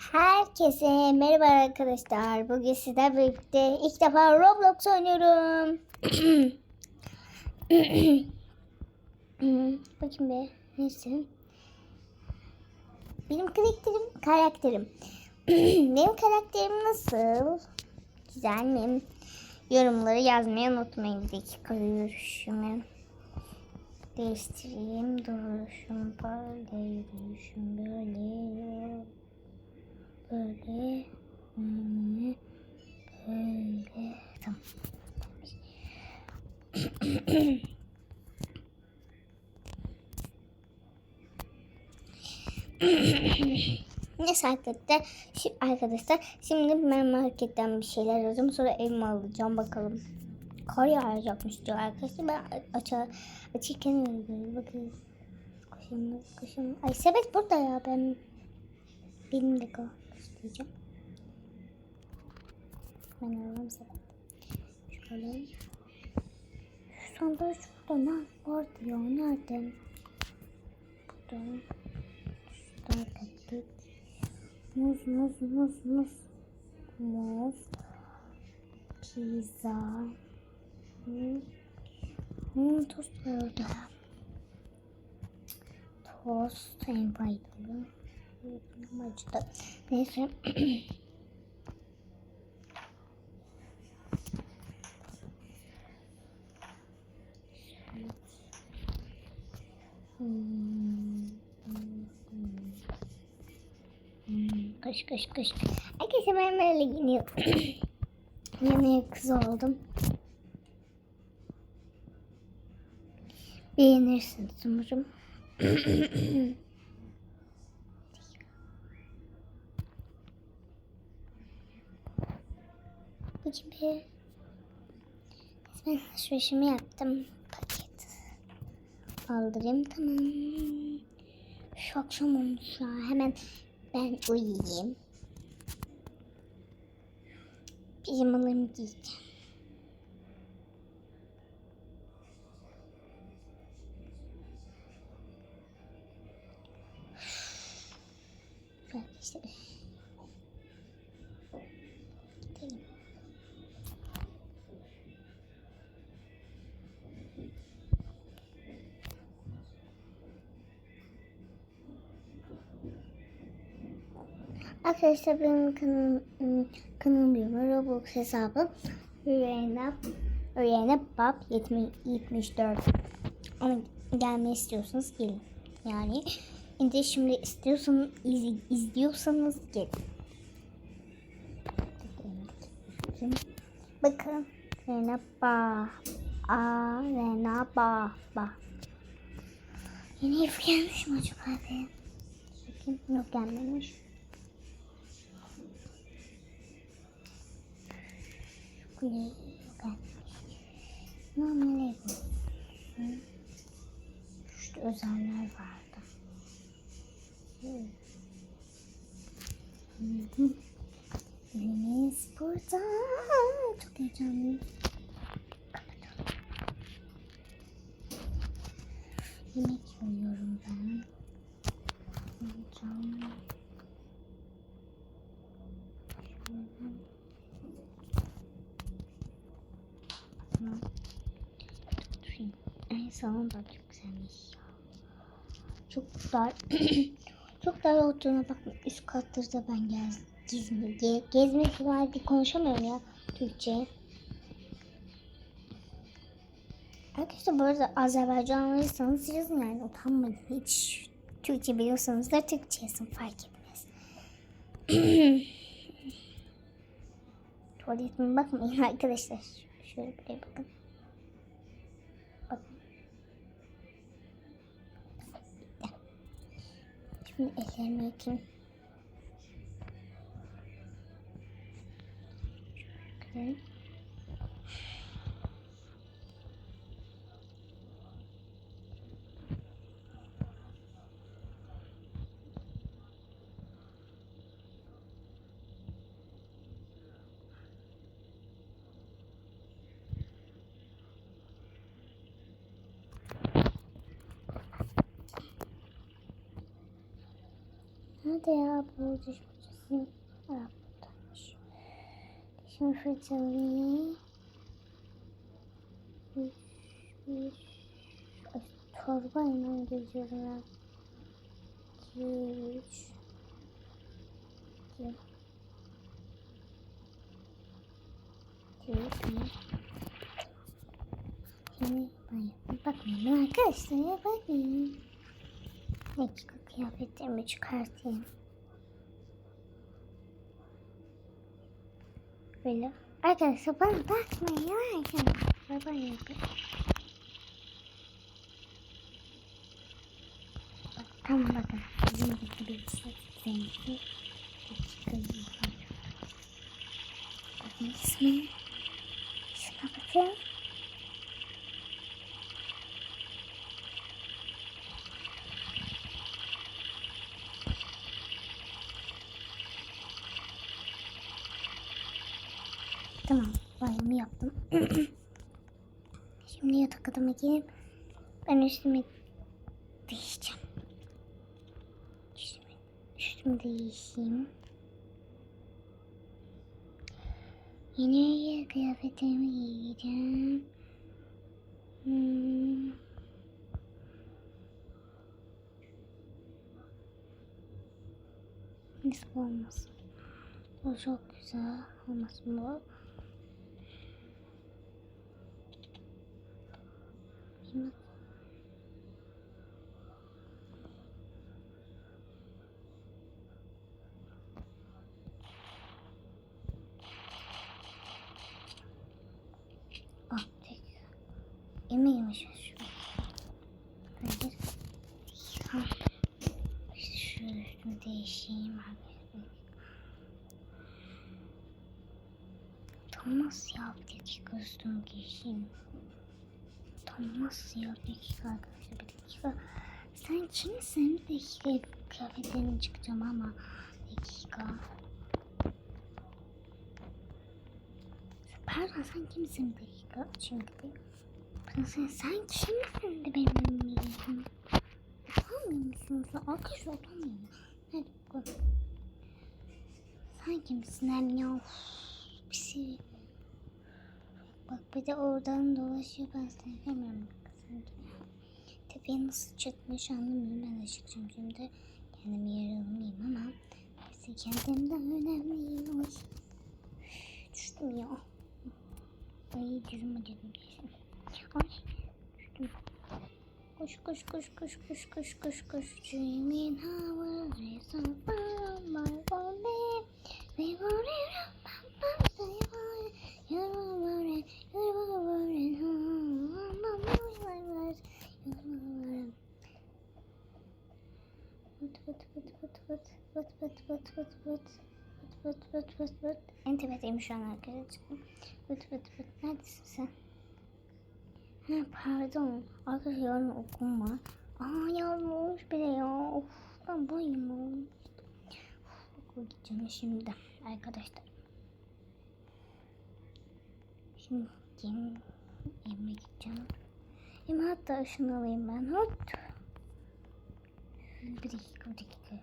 Herkese merhaba arkadaşlar. Bugün sizlerle birlikte ilk defa Roblox oynuyorum. Bakayım be. Neyse. Benim karakterim, karakterim. Benim karakterim nasıl? Güzel mi? Yorumları yazmayı unutmayın. Bir dakika yürüyüşümü değiştireyim. Duruşum böyle, yürüyüşüm böyle. Böyle. Böyle. Böyle. Tamam. Neyse arkadaşlar, şimdi, arkadaşlar şimdi ben marketten bir şeyler alacağım sonra evime alacağım bakalım. Kar yağacakmış diyor arkadaşlar ben aça, açırken öyle bakın. Kuşum. Ay sepet burada ya ben benim de göstereceğim. Ben alalım. Şöyle. Şu sandalye şurada ne vardı ya nerede? Burada. Şurada paketlik. Muz, muz, muz, muz. Muz. Pizza. Hmm, tost var orada. Tost en faydalı. Acıdı. Neyse. Kış kış kış. Arkadaşlar ben böyle yeni yeni kız oldum. Beğenirsiniz umarım. Gibi. Ben alışverişimi yaptım. Paket. Aldırayım tamam. Şu akşam olmuş ya. Hemen ben uyuyayım. Pijamalarımı giyeceğim. Arkadaşlar. Gidelim. Arkadaşlar benim kanalım, ım, kanalım Roblox hesabı. Rüyena, Rüyena Bab 74. Ama gelmeyi istiyorsanız gelin. Yani indir şimdi istiyorsanız iz, izliyorsanız gelin. Bakın. Rüyena Ba. A Rüyena Ba. Ba. Yeni ev gelmiş mi acaba be? Bakayım. Yok gelmemiş. Gelmiş. Normal. Hı. Şurada özeller vardı. Hı. Salon da çok güzelmiş ya. Çok dar. çok dar olduğuna bakma. Üst katlarda ben gez, gezme, ge, var diye konuşamıyorum ya Türkçe. Arkadaşlar bu arada Azerbaycanlıysanız yazın yani utanmayın. Hiç Türkçe biliyorsanız da Türkçe yazın fark etmez. Tuvaletime bakmayın arkadaşlar. Şöyle buraya. Bakın. Şimdi ellerimi yıkayayım. Şöyle. Abla ucuz fırçası Arap'tanmış. Dişimi fırçalayayım. Bir, bir. Torba inan geziyorum ben. İki, üç. İki. Şimdi bakmayın arkadaşlar bakmayın. Dakika kıyafetlerimi çıkartayım. Böyle. Arkadaşlar bana bakmayın arkadaşlar. Bana. Bak, Tamam bakın. Bizim gibi bir şey. Zengi. Bakın ismi. Şuna bakın. Tamam, banyomu yaptım. Şimdi yatak odama girip ben üstümü değişeceğim. Üstümü, üstümü değişeyim. Yeni kıyafetlerimi giyeceğim. Hmm. Nasıl olmasın? O çok güzel olmasın bu. gözüme. Ah, Yemeğimi şaşırdım. Hayır. Ha. İşte şöyle şunu değişeyim abi. Thomas yaptı ki kostüm giyeyim. Thomas ya bir dakika arkadaşlar bir dakika. Sen kimsin? Bir dakika kıyafetlerini çıkacağım ama bir dakika. Pardon sen kimsin bir dakika? Çünkü ben sen, kimsin de benim bilmiyorum. Utanmıyor musun sen? Arkadaşlar utanmıyor. Hadi bakalım. Sen kimsin ya? Uf, Bir şey. Bak bir de oradan dolaşıyor ben seni sevmiyorum. Sen Tepeye nasıl çıkmış anlamıyorum. Ben de çıkacağım şimdi. Kendimi yaralamayayım ama hepsi kendimden önemli. Ay. Düştüm ya. Ay dizim acıdı dizim. Ay düştüm. Koş koş koş koş koş koş koş koş. Dreaming how is on fire my body. We were in Vıt vıt vıt vıt. En tepedeyim şu an arkadaşlar. Vıt vıt vıt. Neredesin sen? Ha, pardon. Arkadaşlar yarın okum var. Aa yarın olmuş bile ya. Of ben bayım olmuş. Okula gideceğim şimdi arkadaşlar. Şimdi yem, yemeğe gideceğim. Hem hatta şunu alayım ben. Hop. Bir dakika bir dakika.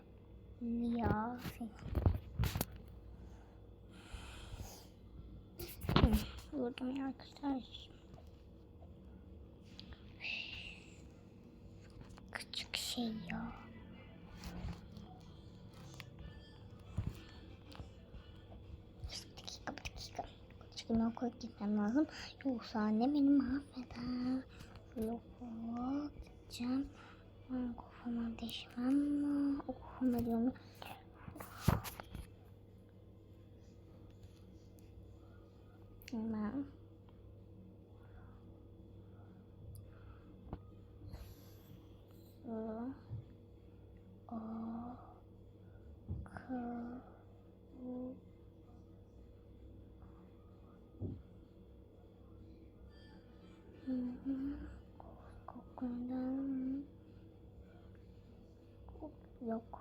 Ya. Hı, Vurdum ya arkadaşlar. Küçük şey ya. Üstüme koyup gitmem lazım. Yoksa annem beni mahveder. Yok gideceğim. Kafama değişmem. Okuma diyorum. 어, 꼭, 꼭, 꼭, 꼭, 꼭, 꼭, 꼭,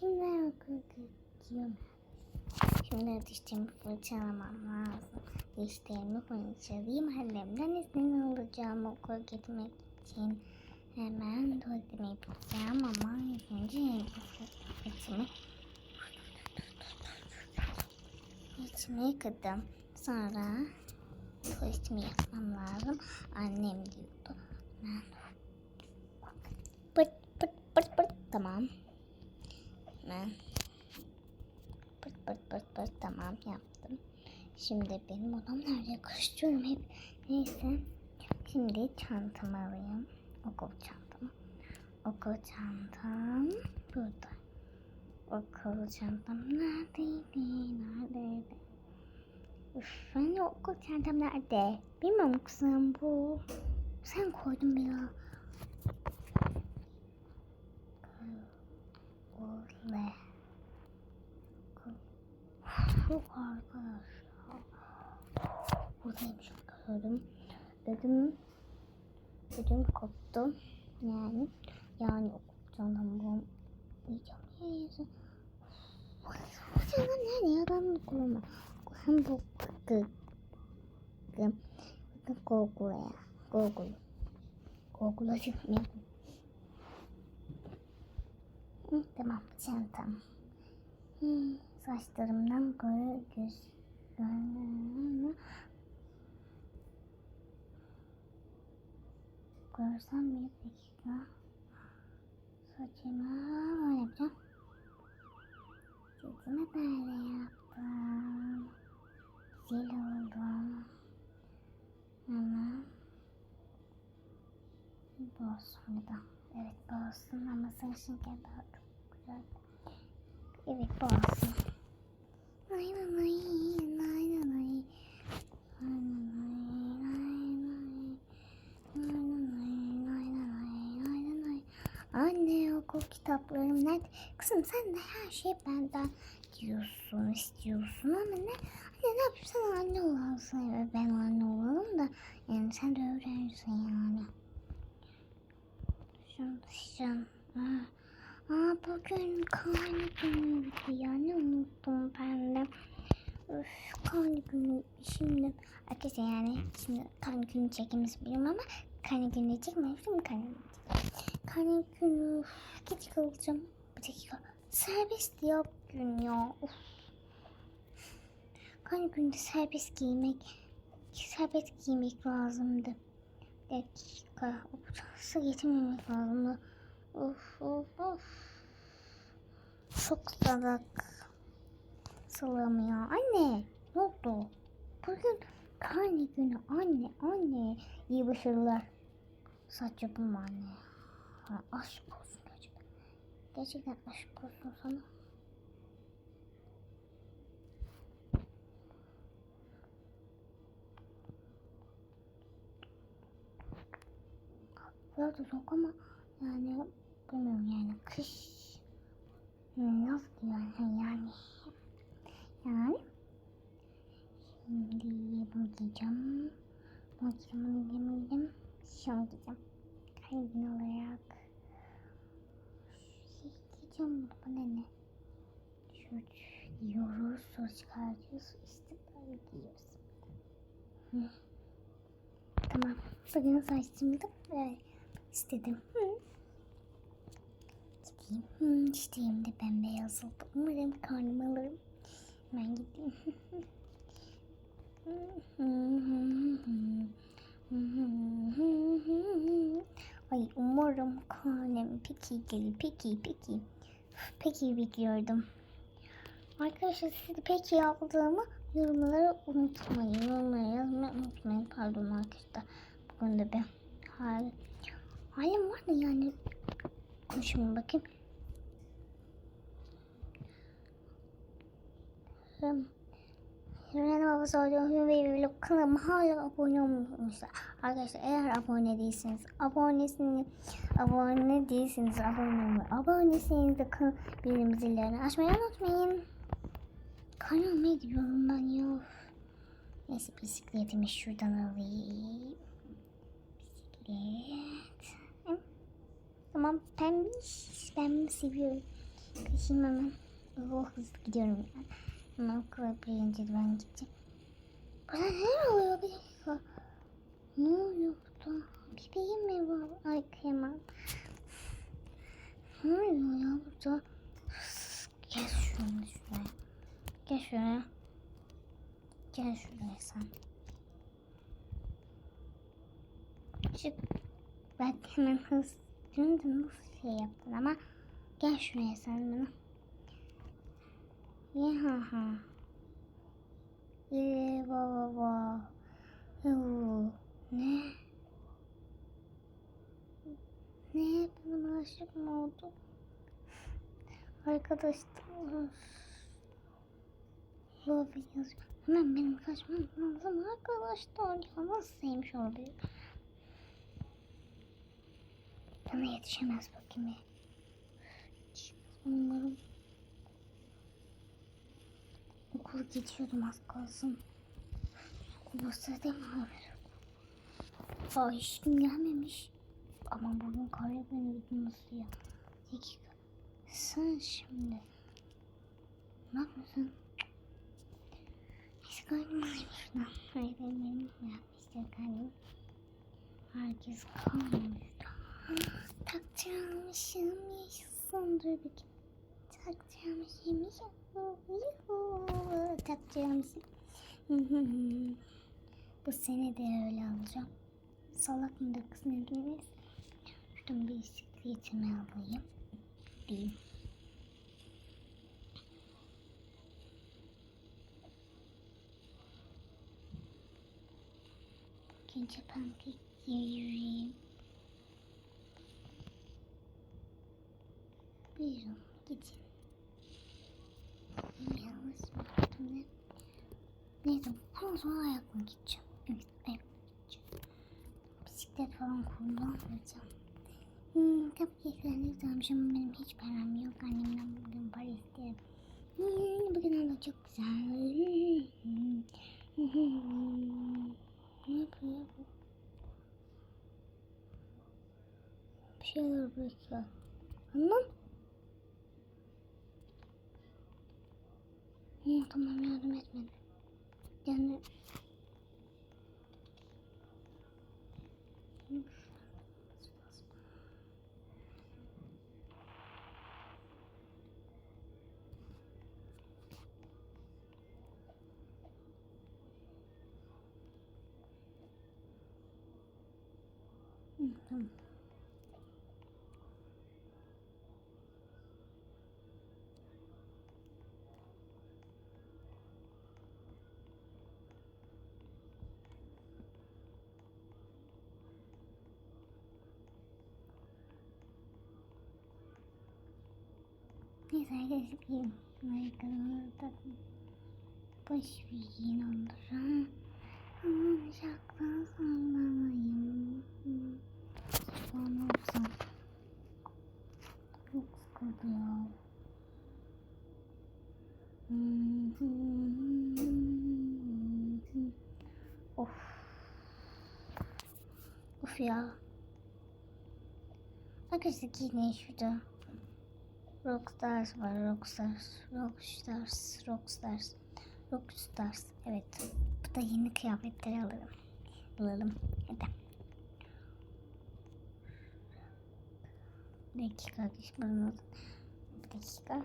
Şimdi gidiyorum. Şimdi dişlerimi fırçalamam lazım. Dişlerimi fırçalayayım. Annemden izin alacağım okula gitmek için. Hemen tuvaletimi yapacağım ama önce içimi içimi yıkadım. Sonra tuvaletimi yapmam lazım. Annem diyordu. Ben Şimdi benim odam nerede? Karıştırıyorum hep. Neyse. Şimdi çantamı alayım. Okul çantamı. Okul çantam burada. Okul çantam neredeydi? Neredeydi? Üf, ben de okul çantam nerede? Bilmem kızım bu. Sen koydun bir ya. Kule. Çok arkadaşlar. Buradaymış gördüm. Ödüm, ödüm koptu. Yani, yani okul çantam bu. Yiyeceğim çantam nerede ya? Ben kullanmam. Hem bu kı kı kı Google'a Google Google'a çıkmıyor. Hı, tamam çantam. Hmm, saçlarımdan göre göz görünümü görsem bir dakika. Saçımı böyle yapacağım. Saçımı böyle yaptım. Güzel oldum. Ama bu da. Evet bu ama sarışınken daha çok güzel. Evet bu olsun. Nay nay nay nay nay nay. Nay okul kitaplarım nerede? Kızım sen de her şey benden diyorsun, istiyorsun ama ne? Anne ne yapayım sen anne olasın ve ben anne olalım da yani sen de öğrencisin yani. Şunu şunu. Aa, bugün karne günüydü ya ne unuttum ben de. Öf karne günü şimdi arkadaşlar yani şimdi karne günü çekimiz biliyorum ama karne günü çekmemiştim mi karne günü? Karne günü geç kalacağım. Bir dakika. Serbest ya gün ya. Of. Karne günde serbest giymek serbest giymek lazımdı. Bir dakika. Of, getirmemek lazımdı. Of of of. Çok salak. Salağım ya. Anne ne oldu? Bugün karne günü anne anne. İyi başarılar. Saç yapım anne. Ha, aşk olsun gerçekten. Gerçekten aşk olsun sana. Biraz da soğuk ama yani bilmiyorum yani kış yaz yani yani yani şimdi bunu giyeceğim bunu giyeceğim bunu giyeceğim şunu giyeceğim her gün olarak şey giyeceğim bunu bana ne şunu giyiyoruz sonra çıkartıyoruz işte böyle giyiyoruz Hı. tamam bugün saçımı da böyle istedim. Hı. Gideyim. Hı, çiçeğim de oldu. Umarım karnımı alırım. Hemen gideyim. Ay umarım karnım peki gelir. Peki peki. Peki bekliyordum. Arkadaşlar siz peki aldığımı yorumlara unutmayın. Yorumlara yazmayı unutmayın. Pardon arkadaşlar. Bugün de bir hal halim var mı yani? Konuşmayayım bakayım. Hmm. Ren babası hocam ve vlog kanalıma hala abone olmamışlar. Arkadaşlar eğer abone değilseniz abonesini abone değilseniz abone olmayı abonesiniz de kan bildirim zillerini açmayı unutmayın. Kanalıma gidiyorum ben ya. Neyse bisikletimi şuradan alayım. Bisiklet. Tamam pembiş. Ben bunu seviyorum. Şimdi hemen o hızlı gidiyorum yani. Okula birinci ben gideceğim. Burada ne oluyor bir dakika? Ne oluyor? Bebeğim mi var? Ay kıyamam. Ne oluyor ya burada? Gel şuraya şuraya. Gel şuraya. Gel şuraya sen. Çık. Ben hemen hız döndüm nasıl şey yaptın ama gel şuraya sen bana. Ya ha ha. Ye ba ba ba. Yoo. Ne? Ne? Bana aşık mı oldu? Arkadaşlar. Love yazıyor. Hemen benim kaçmam lazım arkadaşlar. Ya nasıl sevmiş olabilir? Bana yetişemez bakayım. Yetişemez umarım. Okula geçiyordum az kalsın. Okul sırada mı var? Aa hiç kim gelmemiş. Ama bugün karlı beni nasıl ya? Dakika. Sen şimdi. Ne yapıyorsun? Neyse kalbim şuradan. Hayır benim elim yapmıştır kalbim. Herkes kalmış. Takdir almışım yaşasın. Dur bakayım. Almışım yaşasın. Yuhuu. Takdir almışım. Bu sene de öyle alacağım. Salak mı da kız ne demeyiz. Şuradan bir bisikletimi alayım. Diyeyim. Gece pankek yiyeyim. Buyurun gidin. Ne? Neyse bundan sonra ayakla gideceğim. Evet ayakla gideceğim. Bisiklet falan kullanmayacağım. Hmm, cupcake'ler güzelmiş ama benim hiç param yok. Annemden bugün para isterim. Hmm, bugün hava çok güzel. Hmm. Ne yapıyor bu? Bir şeyler bırakıyor. Anlam? Hı, tamam yardım etmedi. Yani... Hı, tamam. Neyse arkadaşlar giyin. Ayakkabıları takın. Boş bir giyin onları. Aman şaktan sallanayım. Şu an olsam. Çok sıkıldı ya. Of. Of ya. Arkadaşlar giyin şurada. Rockstars var. Rockstars. Rockstars. Rockstars. Rockstars. Evet. Bu da yeni kıyafetleri. Alalım. Hadi. Bir dakika. Bir dakika.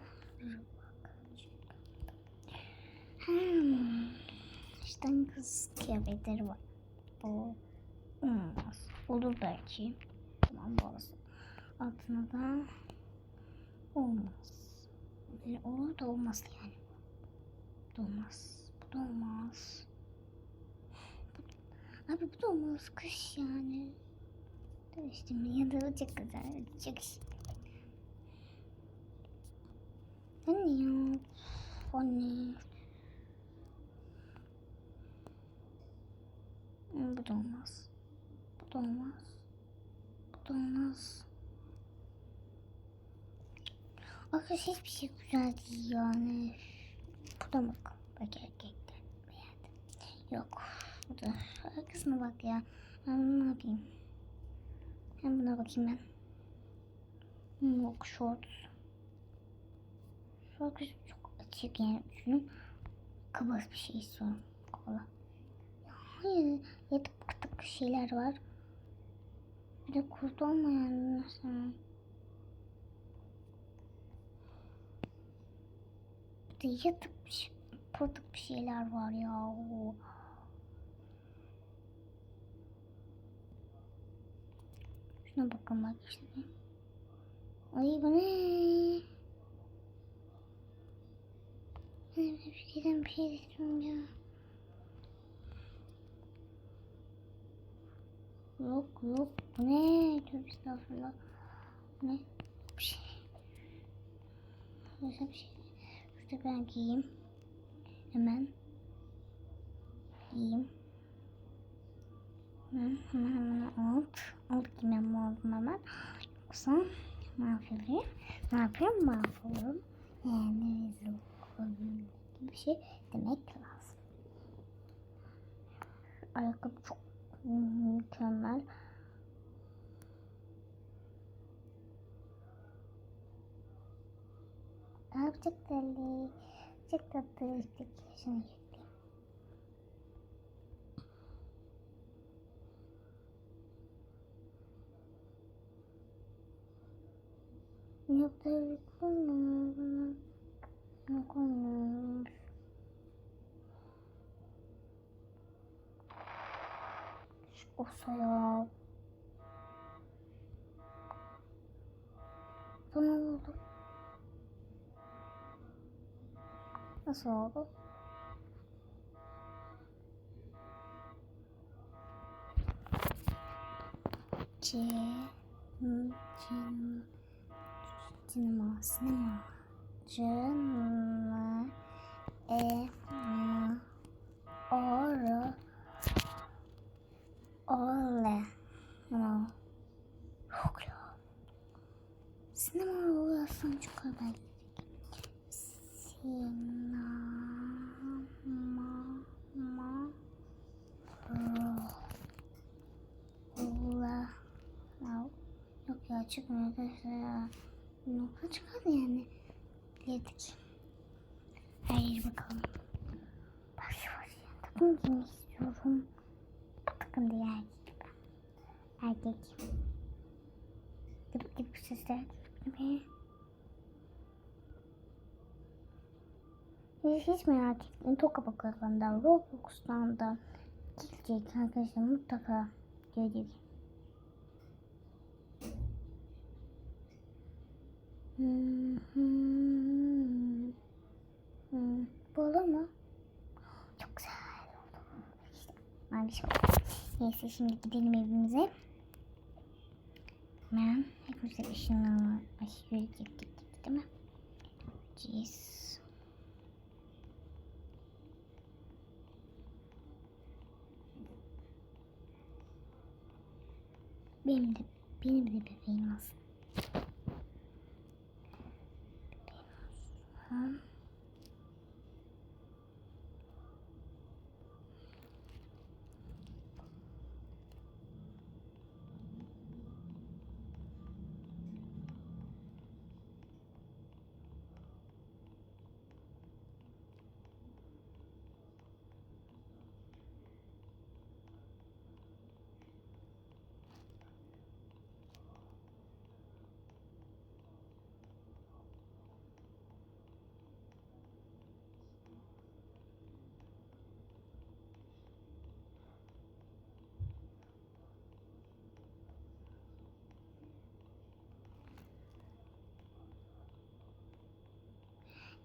Hmm. İşte kız kıyafetleri var. Bu olmaz. Olur belki. Tamam bu olsun. Altına da olmaz. Yani olur da olmaz yani. Bu da olmaz. Bu da Abi bu da olmaz. Kış yani. Demiştim ya da çok güzel. Çok şey. Anne ya. Anne. Bu da olmaz. Bu da olmaz. Bu da olmaz. Arkadaşlar hiçbir şey güzel değil yani. Bu da bak. Bak erkekler. Beğendim. Yok. Bu da. Arkasına bak ya. Ben ne yapayım? Ben buna bakayım ben. Hmm, Yok short. Arkadaşlar çok açık yani düşünün. Kabas bir şey istiyorum. Kola. Hayır. Yatıp kıtık şeyler var. Bir de kurt olmayan nasıl? De yatıp pırtık bir şeyler var ya. Şuna bakın bak işte. Ay bu ne? Bir şeyden bir şey istiyorum ya. Yok yok bu ne? Tövbe estağfurullah. Bu ne? Bir şey. Güzel bir şey. Şurada ben giyeyim. Hemen. Giyeyim. Hemen hemen hemen alt. Alt giymem lazım hemen. Yoksa mahvolurum. Ne yapıyorum? Mahvolurum. Yani rezil olurum gibi bir şey demek lazım. Ayakkabı çok mükemmel. Aa, bu çok tatlı. Çok tatlı. İşte şunu yükleyeyim. Yok koymuyorum. Yok koymuyorum. Şu olsa ya. Bu ne oldu? Nasıl oldu? C M C Cinema Sinema C M E M O R Yok ya Sinema oluyorsan çıkar belki Sinema Ma Ola No Yok ya çıkmıyor arkadaşlar ya. Nokta çıkar yani. Dedik Her yere bakalım Baş baş Takım giymek istiyorum. Takım değil erkek. Erkek. Gıdık gıdık sesler. Gibi Hiç, hiç merak etmeyin. Toka bakalımdan, Roblox'tan da gelecek arkadaşlar mutlaka gelecek. Hmm, hmm, hmm. Bu olur mu? Çok güzel oldu. İşte maalesef. Neyse şimdi gidelim evimize. Hemen hepimize ışınlanma aşırı gittik değil mi? Yes. Benim de benim de bebeğim olsun. Bebeğim olsun.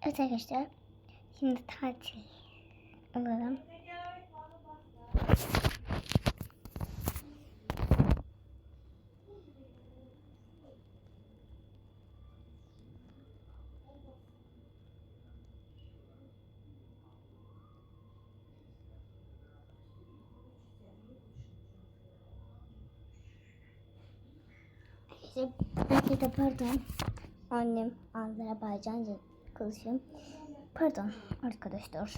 Evet arkadaşlar. Şimdi tatil alalım. De pardon. Annem Azerbaycanca kılıcım. Pardon arkadaşlar.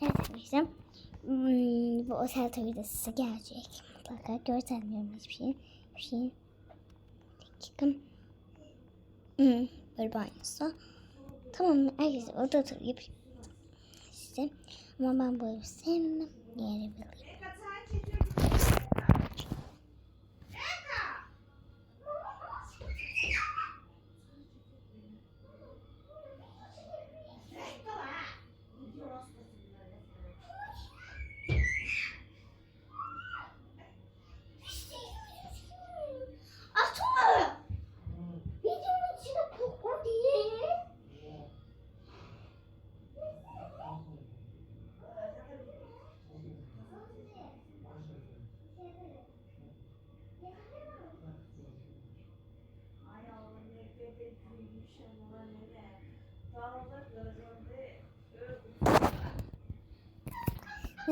arkadaşlar. Hmm, bu otel tabii de size gelecek. Mutlaka görselmiyorum hiçbir şey. Bir şey Dakika. Hmm, böyle banyosu. Tamam arkadaşlar oda turu yapayım. Size. Ama ben bu evi sevmem. Diğer evi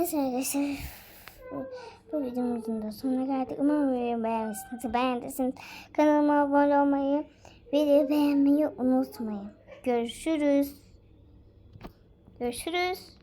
Neyse arkadaşlar. Bu, videomuzun da sonuna geldik. Umarım videoyu beğenmişsiniz. Beğendiyseniz kanalıma abone olmayı, videoyu beğenmeyi unutmayın. Görüşürüz. Görüşürüz.